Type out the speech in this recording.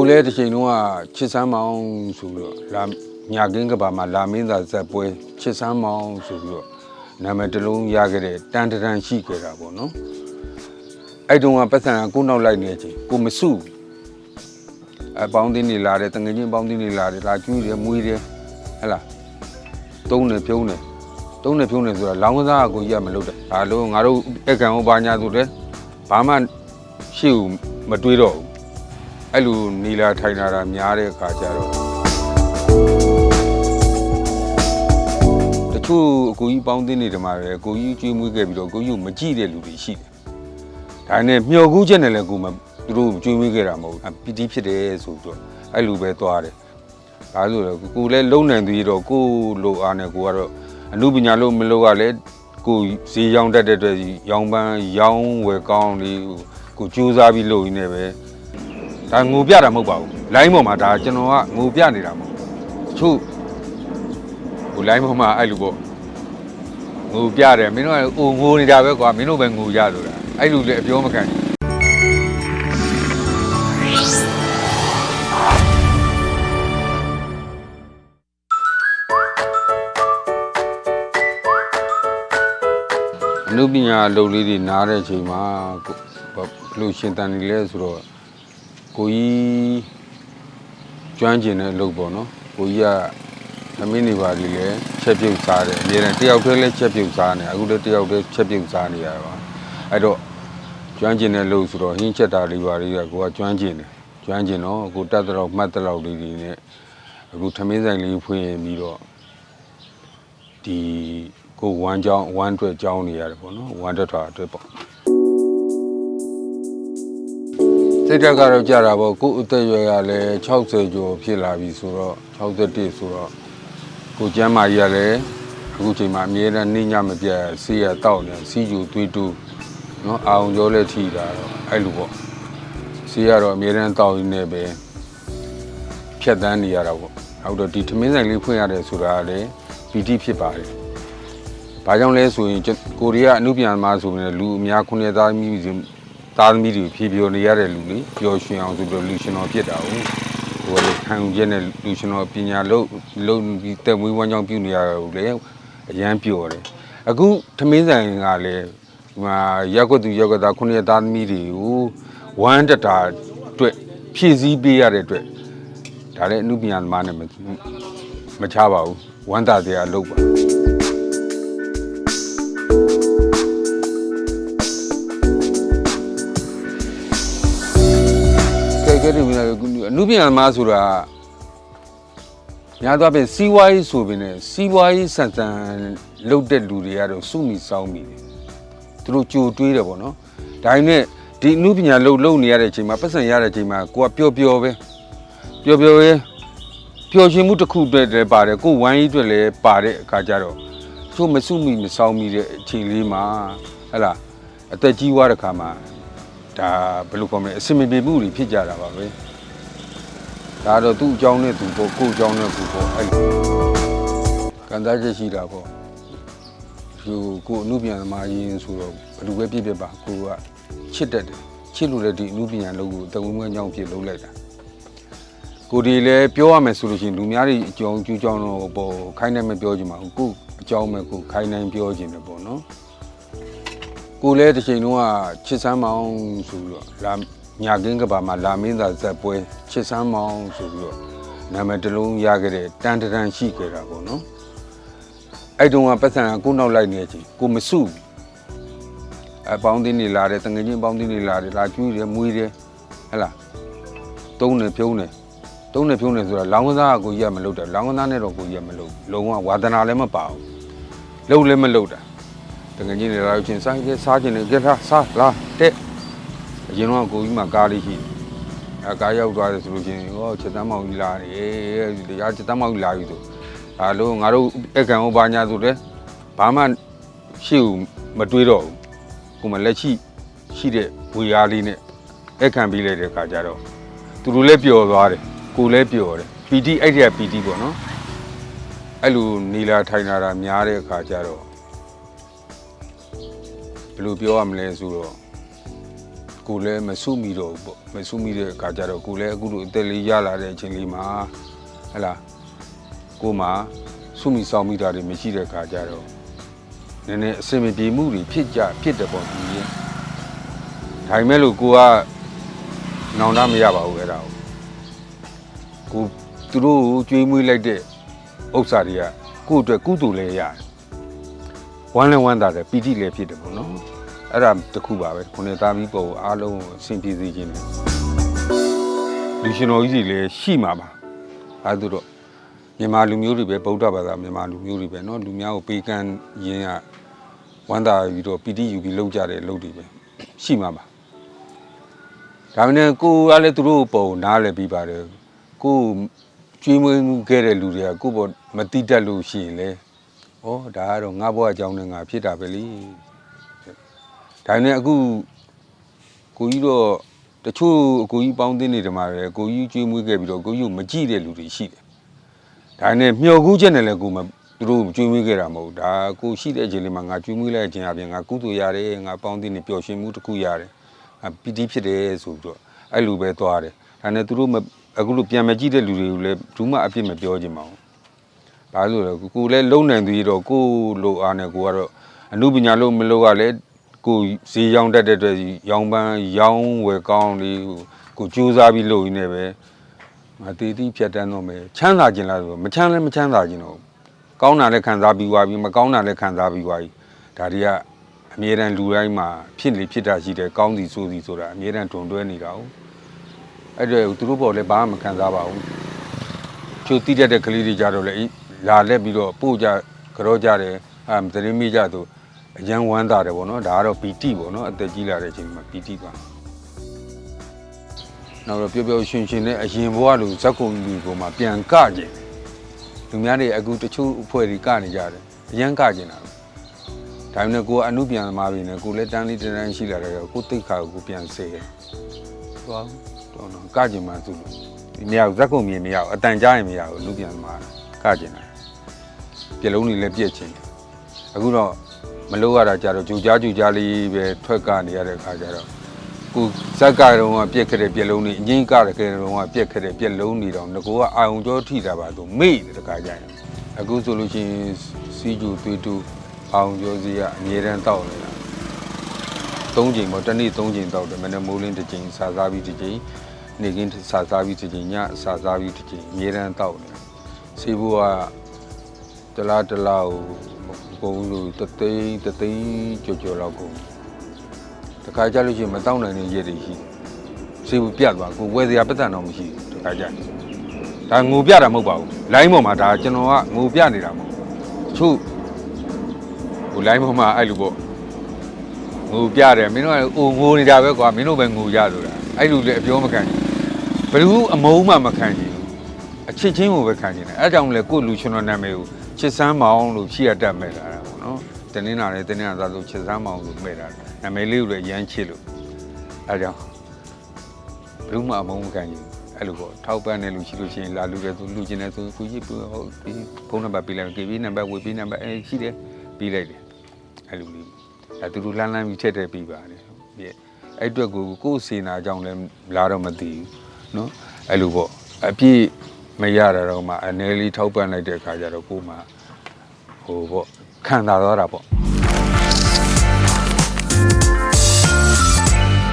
ကိုလည်းတစ်ချိန်လုံးကချစ်စမ်းမောင်းဆိုပြီးတော့လာညာကင်းကဘာမှာလာမင်းသာဇက်ပွဲချစ်စမ်းမောင်းဆိုပြီးတော့နာမည်တစ်လုံးရခဲ့တဲ့တန်တန်ရှိခဲ့တာပေါ့နော်အဲ့တုန်းကပတ်စံကကိုနောက်လိုက်နေချင်းကိုမစုဘူးအပေါင်းတင်းနေလာတယ်တငယ်ချင်းပေါင်းတင်းနေလာတယ်လာကျွေးတယ်မွေးတယ်ဟဲ့လားတုံးတယ်ဖြုံးတယ်တုံးတယ်ဖြုံးတယ်ဆိုတာလောင်းကစားကကိုကြီးကမလုပ်တယ်ဒါလို့ငါတို့အကံဟောဘာညာဆိုတယ်ဘာမှရှိဘူးမတွေးတော့ဘူး အဲ့လိုနီလာထိုင်လာတာများတဲ့အခါကျတော့တချို့အကိုကြီးပေါင်းသင်းနေတယ်မှာပဲအကိုကြီးကျွေးမွေးခဲ့ပြီးတော့အကိုကြီးကိုမကြည့်တဲ့လူတွေရှိတယ်။ဒါနဲ့မျောကူးချက်နဲ့လည်းကိုမသူတို့ကျွေးမွေးခဲ့တာမဟုတ်ဘူး။ပီတိဖြစ်တယ်ဆိုပြီးတော့အဲ့လိုပဲသွားတယ်။ဒါဆိုတော့ကိုလည်းလုံနိုင်သေးတော့ကိုလိုအားနဲ့ကိုကတော့အမှုပညာလို့မလို့ကလည်းကိုဈေးရောင်းတတ်တဲ့အတွက်ရောင်းပန်းရောင်းဝယ်ကောင်းလေးကိုကြိုးစားပြီးလုပ်ရင်းနဲ့ပဲ ဒါငိုပြတာမဟုတ်ပါဘူးလိုင်းပေါ်မှာဒါကျွန်တော်ကငိုပြနေတာမဟုတ်ဘူးတချို့ဟိုလိုင်းပေါ်မှာအဲ့လိုပေါ့ငိုပြတယ်မင်းတို့ကအိုငိုနေတာပဲကွာမင်းတို့ပဲငိုကြလို့လားအဲ့လိုလေအပြောမခံဘူးအနုပညာအလုပ်လေးတွေနားတဲ့အချိန်မှာကိုဘာဘယ်လိုရှင်တန်နေလဲဆိုတော့ ကိုကြီးကျွမ်းကျင်တဲ့အလုပ်ပေါ့နော်ကိုကြီးကသမင်းနေပါလိလေချက်ပြုတ်စားတယ်အများနဲ့တယောက်တည်းလည်းချက်ပြုတ်စားနေအခုလည်းတယောက်တည်းချက်ပြုတ်စားနေရပါအဲ့တော့ကျွမ်းကျင်တဲ့လုပ်ဆိုတော့ဟင်းချက်တာလေးပါလေးကကိုကကျွမ်းကျင်တယ်ကျွမ်းကျင်တော့ကိုတက်တော့မှတ်တော့လေးတွေနဲ့အခုသမင်းဆိုင်လေးဖွင့်ပြီးတော့ဒီကိုဝမ်းကြောင်းဝမ်းအတွက်ကြောင်းနေရတယ်ပေါ့နော်ဝမ်းတက်တာအတွက်ပေါ့ စိတ်ဓာတ်ကတော့ကြတာပေါ့ကို့အသက်ရွယ်ကလည်း60ကျော်ဖြစ်လာပြီဆိုတော့61ဆိုတော့ကိုကျမ်းမာကြီးကလည်းအခုချိန်မှာအများနဲ့နှိညမပြတ်ဆေးရတောက်နေစီးယူသွေးတူးနော်အာုံကျော်လည်းထိတာတော့အဲ့လိုပေါ့ဆေးရတော့အများနဲ့တောက်နေပဲဖြတ်တန်းနေရတာပေါ့နောက်တော့ဒီထမင်းဆိုင်လေးဖွင့်ရတယ်ဆိုတာကလည်းပီတိဖြစ်ပါတယ်။ဘာကြောင့်လဲဆိုရင်ကိုရီးယားအမှုပြန်မှာဆိုရင်လူအများ900သားမိ သားသမီးတွေဖြေပြောနေရတဲ့လူလေပျော်ရွှင်အောင်ဆိုပြီးတော့လူရှင်တော်ဖြစ်တာဟုတ်ဟိုလေခံယူချက်နဲ့လူရှင်တော်ပညာလို့လို့ဒီတက်မွေးဝမ်းကြောင်းပြုနေရတော့လေအရန်ပျော်တယ်အခုသမင်းဆိုင်ကလည်းဒီမှာရက်ကွက်သူရက်ကွက်သားခုနှစ်သားသမီးတွေကိုဝမ်းတတာအတွက်ဖြည့်ဆည်းပေးရတဲ့အတွက်ဒါလည်းအမှုပညာသမားနဲ့မမချပါဘူးဝမ်းသာစရာအလုပ်ပါ ကဲကဲဒီမလားအနုပညာသမားဆိုတာညာတော့ပြင်စီးပွားရေးဆိုပင်နဲ့စီးပွားရေးဆန်ဆန်လုပ်တဲ့လူတွေကတော့စုမိစောင်းမိတယ်သူတို့ကြိုတွေးတယ်ပေါ့နော်ဒါပေမဲ့ဒီအနုပညာလုပ်လုပ်နေရတဲ့အချိန်မှာပတ်စံရတဲ့အချိန်မှာကိုကပျော်ပျော်ပဲပျော်ပျော်ပဲပျော်ရွှင်မှုတစ်ခုအတွက်လည်းပါတယ်ကိုဝိုင်းကြီးအတွက်လည်းပါတဲ့အခါကျတော့သူမစုမိမစောင်းမိတဲ့အချိန်လေးမှာဟဲ့လားအသက်ကြီးသွားတဲ့ခါမှာ ဒါဘယ်လိုခေါ်မလဲအစင်မပြေမှုတွေဖြစ်ကြတာပါပဲဒါတော့သူ့အကြောင်းနဲ့သူပေါ့ကိုယ့်အကြောင်းနဲ့ကိုယ်ပေါ့အဲ့လိုကံသားချက်ရှိတာပေါ့ဒီကိုယ်အမှုပြန်သမားရင်းဆိုတော့ဘယ်လိုပဲပြည့်ပြည့်ပါကိုကချစ်တတ်တယ်ချစ်လို့လည်းဒီအမှုပြန်လုပ်ကိုတဝင်းဝင်းကြောင်းဖြစ်လုပ်လိုက်တာကိုဒီလည်းပြောရမယ်ဆိုလို့ရှိရင်လူများတွေအကြောင်းကျူးကြောင်းတော့ပေါ့ခိုင်းနိုင်မပြောချင်ပါဘူးကိုယ့်အကြောင်းပဲကိုယ်ခိုင်းနိုင်ပြောချင်တယ်ပေါ့နော် ကိုလည်းတစ်ချိန်လုံးကချစ်စမ်းမောင်းဆိုပြီးတော့လာညာကင်းကဘာမှာလာမင်းသာဇက်ပွဲချစ်စမ်းမောင်းဆိုပြီးတော့နာမည်တစ်လုံးရခဲ့တဲ့တန်တန်ရှိခဲ့တာပေါ့နော်အဲ့တုန်းကပတ်စံကကိုနောက်လိုက်နေချင်းကိုမစုဘူးအပေါင်းတင်းနေလာတယ်တငယ်ချင်းပေါင်းတင်းနေလာတယ်လာကျွေးတယ်မွေးတယ်ဟဲ့လားတုံးတယ်ဖြုံးတယ်တုံးတယ်ဖြုံးတယ်ဆိုတာလောင်းကစားကကိုကြီးကမလုပ်တာလောင်းကစားနဲ့တော့ကိုကြီးကမလုပ်ဘူးလုံးဝဝါသနာလည်းမပါဘူးလုပ်လည်းမလုပ်တာ တကယ်ကြီးနေလာလို့ချင်းစားကြစားခြင်းနဲ့ကြက်ထားစားလာတဲ့အရင်တော့ကိုကြီးမှကားလေးရှိတယ်အဲကားရောက်သွားတယ်ဆိုလို့ချင်းဟောချက်တမ်းမောင်ကြီးလာတယ်တရားချက်တမ်းမောင်ကြီးလာပြီဆိုဒါလို့ငါတို့အကံဟောဘာညာဆိုလဲဘာမှရှိဘူးမတွေးတော့ဘူးကိုမလက်ရှိရှိတဲ့ဝေရားလေးနဲ့အကံပြီးလိုက်တဲ့ခါကျတော့သူတို့လည်းပျော်သွားတယ်ကိုလည်းပျော်တယ်ပီတီအဲ့ဒီကပီတီပေါ့နော်အဲ့လိုနေလာထိုင်လာတာများတဲ့အခါကျတော့ဘ ယ်လိုပြောရမလဲဆိုတော့ကိုလည်းမဆုမိတော့ဘူးပေါ့မဆုမိတဲ့အခါကျတော့ကိုလည်းအခုလိုအသက်လေးရလာတဲ့အချိန်လေးမှာဟဲ့လားကိုမှဆုမိဆောင်မိတာတွေမရှိတဲ့အခါကျတော့နည်းနည်းအစင်မပြေမှုတွေဖြစ်ကြဖြစ်တယ်ပေါ့ဒီရင်ဒါပေမဲ့လို့ကိုကနောင်တမရပါဘူးအဲ့ဒါကိုကိုသူတို့ကိုကြွေးမွေးလိုက်တဲ့ဥစ္စာတွေကကိုယ့်အတွက်ကုသိုလ်လည်းရတယ် ဝမ်းလည်းဝမ်းသာတယ်ပီတိလည်းဖြစ်တယ်ပေါ့နော် အဲ့ဒါတစ်ခုပါပဲခုနှစ်သားပြီးပုံအားလုံးကိုအဆင်ပြေစေခြင်းတယ်လူရှင်တော်ကြီးတွေလည်းရှိမှာပါအဲဒါတော့မြန်မာလူမျိုးတွေပဲဗုဒ္ဓဘာသာမြန်မာလူမျိုးတွေပဲเนาะလူများကိုပေးကမ်းရင်းကဝမ်းသာပြီးတော့ပီတိယူပြီးလောက်ကြတဲ့လုပ်တွေပဲရှိမှာပါဒါမှလည်းကိုကလည်းသူတို့ပုံနားလည်းပြီးပါတယ်ကိုကျွေးမွေးခဲ့တဲ့လူတွေကကိုပေါ်မတိတတ်လို့ရှိရင်လေ ဩဒါကတော့ငါဘဝအကြောင်းနဲ့ငါဖြစ်တာပဲလीဒါနဲ့အခုကိုကြီးတော့တချို့အကိုကြီးပေါင်းသိနေတယ်မှာပဲကိုကြီးကျွေးမွေးခဲ့ပြီးတော့ကိုကြီးကိုမကြည့်တဲ့လူတွေရှိတယ်။ဒါနဲ့မျော်ကူးချက်နဲ့လည်းကိုမသူတို့ကျွေးမွေးခဲ့တာမဟုတ်ဘူးဒါကိုရှိတဲ့အချိန်လေးမှာငါကျွေးမွေးလိုက်ခြင်းအပြင်ငါကုသိုလ်ရတယ်ငါပေါင်းသိနေပျော်ရွှင်မှုတစ်ခုရတယ်ငါပီတိဖြစ်တယ်ဆိုပြီးတော့အဲ့လိုပဲသွားတယ်။ဒါနဲ့သူတို့မအခုလိုပြန်မကြည့်တဲ့လူတွေကိုလည်းဘူးမှအပြစ်မပြောချင်ပါဘူး။ ဘာလို့လဲကိုကိုလည်းလုံနိုင်သေးတော့ကိုလိုအားနဲ့ကိုကတော့အမှုပညာလို့မလို့ကလည်းကိုဈေးရောင်းတတ်တဲ့အတွက်ရောင်းပန်းရောင်းဝယ်ကောင်းလေးကိုကြိုးစားပြီးလုပ်ရင်းနဲ့ပဲငါတည်တည်ဖြတ်တန်းတော့မယ်ချမ်းသာခြင်းလားဆိုမချမ်းလည်းမချမ်းသာခြင်းတော့ကောင်းတာလည်းခံစားပြီးွားပြီးမကောင်းတာလည်းခံစားပြီးွားပြီးဒါတွေကအမြဲတမ်းလူတိုင်းမှာဖြစ်လေဖြစ်တာရှိတယ်ကောင်းစီဆိုးစီဆိုတာအမြဲတမ်းတွန်တွဲနေတာဟုတ်အဲ့တော့သူတို့ဘောလည်းဘာမှမခံစားပါဘူးချိုးတိတတ်တဲ့ကလေးတွေကြတော့လေ လာလက်ပြီးတော့ပို့ကြကြောကြတယ်အဲသတင်းမိကြဆိုအရန်ဝမ်းသာတယ်ပေါ့နော်ဒါကတော့ပီတိပေါ့နော်အသက်ကြီးလာတဲ့အချိန်မှာပီတိပါနောက်တော့ပျော်ပျော်ရွှင်ရွှင်နဲ့အရင်ဘဝလိုဇက်ကုန်လူပေါ်မှာပြန်ကကြင်လူများတွေအခုတချို့အဖွဲ့တွေကနေကြတယ်အရန်ကကြင်တာဒါပေမဲ့ကိုကအမှုပြန်သမားပြီနဲ့ကိုလည်းတန်းလေးတန်းတန်းရှိလာတယ်ကိုတိတ်ခါကိုပြန်စေတယ်သွားတော့ကကြင်မှသူ့ဒီမြောက်ဇက်ကုန်မြေမရဘူးအတန်ကြားရင်မရဘူးလူပြန်သမားကကြင်တာ ပြလုံးတွေလည်းပြက်ချင်တယ်အခုတော့မလို့ရတာကြတော့ဂျူကြားဂျူကြားလေးပဲထွက်ကနေရတဲ့ခါကျတော့ကိုဇက်ကတော့ကပြက်ခဲ့တဲ့ပြက်လုံးတွေအငိမ့်ကရခဲ့တဲ့တော့ကပြက်ခဲ့တဲ့ပြက်လုံးတွေတော့ငကိုကအာုံကြောထိတာပါသူမေ့တယ်တခါကျရင်အခုဆိုလို့ရှိရင်စီဂျူသွေးတူအာုံကြောစီကအမြဲတမ်းတောက်နေတာ၃ချိန်ပေါ့တစ်နေ့၃ချိန်တောက်တယ်မနေ့မိုးလင်းတစ်ချိန်စာစားပြီးတစ်ချိန်နေကင်းစာစားပြီးတစ်ချိန်ညစာစားပြီးတစ်ချိန်အမြဲတမ်းတောက်နေတာစီဘူးက တလားတလားကိုကုန်လို့တသိန်းတသိန်းကြော်ကြော်လောက်ကုန်တခါကြလို့ရှိရင်မတောင်းနိုင်တဲ့ရက်တွေရှိစေဘူးပြတ်သွားကိုဝယ်စရာပတ်သက်တော့မရှိဘူးတခါကြဒါငိုပြတာမဟုတ်ပါဘူးလိုင်းပေါ်မှာဒါကျွန်တော်ကငိုပြနေတာမဟုတ်ဘူးချို့ဟိုလိုင်းပေါ်မှာအဲ့လိုပေါ့ငိုပြတယ်မင်းတို့ကအိုငိုနေတာပဲကွာမင်းတို့ပဲငိုကြဆိုတာအဲ့လိုလေအပြောမခံဘူးဘယ်သူအမုန်းမှမခံဘူးအချစ်ချင်းကိုပဲခံနေတယ်အဲကြောင့်လေကို့လူရှင်တော်နာမည်ကို ချစ်စမ်းမောင်လို့ရှိရတတ်မဲ့လာတာပေါ့နော်တနင်္လာနဲ့တနင်္လာသားဆိုချစ်စမ်းမောင်လို့မဲ့တာနာမည်လေးကိုလည်းရမ်းချစ်လို့အဲကြောင့်ဘလို့မှအမုန်းမကန်ဘူးအဲ့လိုပေါ့ထောက်ပံ့နေလို့ရှိလို့ရှိရင်လာလူတယ်ဆိုလူကျင်တယ်ဆိုခုကြီးဟုတ်ဒီဖုန်းနံပါတ်ပေးလိုက် KB နံပါတ်ဝေပေးနံပါတ်အဲရှိတယ်ပေးလိုက်တယ်အဲ့လိုလေးအဲသူတို့လမ်းလမ်းပြီးချက်တဲ့ပြီးပါတယ်ပြည့်အဲ့အတွက်ကိုကိုယ်စေနာကြောင့်လည်းလာတော့မသိဘူးနော်အဲ့လိုပေါ့အပြည့် မရတာတော့မှအနေလေးထောက်ပံ့လိုက်တဲ့အခါကျတော့ကိုယ်မှဟိုပေါ့ခံသာသွားတာပေါ့